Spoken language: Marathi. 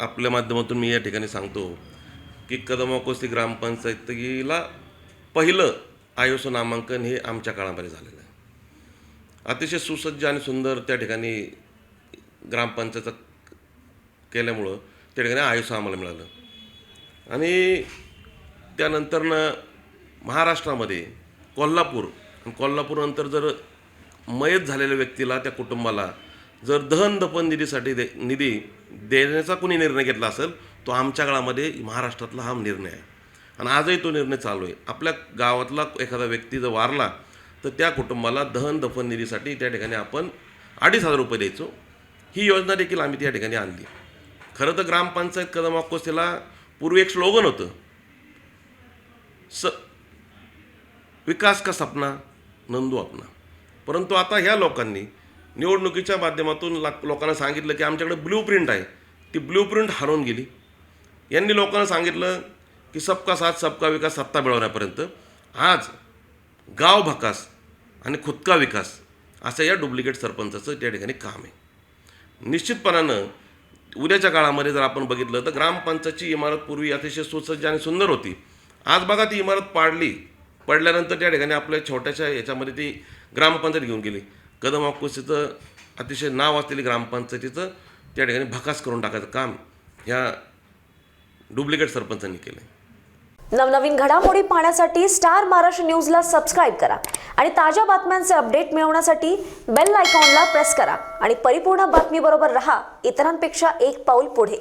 आपल्या माध्यमातून मी या ठिकाणी सांगतो की कदमाकोस्ती ग्रामपंचायतीला पहिलं आयोसो नामांकन हे आमच्या काळामध्ये झालेलं आहे. अतिशय सुसज्ज आणि सुंदर त्या ठिकाणी ग्रामपंचायत केल्यामुळं त्या ठिकाणी आयुष्य आम्हाला मिळालं. आणि त्यानंतरनं महाराष्ट्रामध्ये कोल्हापूर आणि कोल्हापूरनंतर जर मयत झालेल्या व्यक्तीला त्या कुटुंबाला जर दहन दफन निधीसाठी दे निधी देण्याचा कोणी निर्णय घेतला असेल तो आमच्या काळामध्ये महाराष्ट्रातला हा निर्णय आहे. आणि आजही तो निर्णय चालू आहे. आपल्या गावातला एखादा व्यक्ती जर वारला तर त्या कुटुंबाला दहन दफन निधीसाठी त्या ठिकाणी आपण अडीच हजार रुपये द्यायचो. ही योजना देखील आम्ही त्या ठिकाणी आणली. खरं तर ग्रामपंचायत कदम अकोस्तीला पूर्वी एक स्लोगन होतं. स विकास का सपना नंदू अपना. परंतु आता ह्या लोकांनी निवडणुकीच्या माध्यमातून ला लोकांना सांगितलं की आमच्याकडे ब्ल्यू प्रिंट आहे. ती ब्ल्यू प्रिंट हरवून गेली. यांनी लोकांना सांगितलं की सबका साथ सबका विकास सत्ता मिळवण्यापर्यंत. आज गाव भकास आणि खुदका विकास असं या डुप्लिकेट सरपंचाचं त्या ठिकाणी काम आहे. निश्चितपणानं उद्याच्या काळामध्ये जर आपण बघितलं तर ग्रामपंचायतची इमारत पूर्वी अतिशय सुसज्ज आणि सुंदर होती. आज बघा ती इमारत पाडली. पडल्यानंतर त्या ठिकाणी आपल्या छोट्याशा याच्यामध्ये ती ग्रामपंचायत घेऊन गेली. कदम ऑक्कोसीचं अतिशय नाव असलेली ग्रामपंचायतीचं त्या ठिकाणी भकास करून टाकायचं काम ह्या डुप्लिकेट सरपंचांनी केलं नवनवीन घडामोडी पाहण्यासाठी स्टार महाराष्ट्र न्यूजला सबस्क्राईब करा आणि ताज्या बातम्यांचे अपडेट मिळवण्यासाठी बेल आयकॉनला प्रेस करा. आणि परिपूर्ण बातमीबरोबर रहा इतरांपेक्षा एक पाऊल पुढे.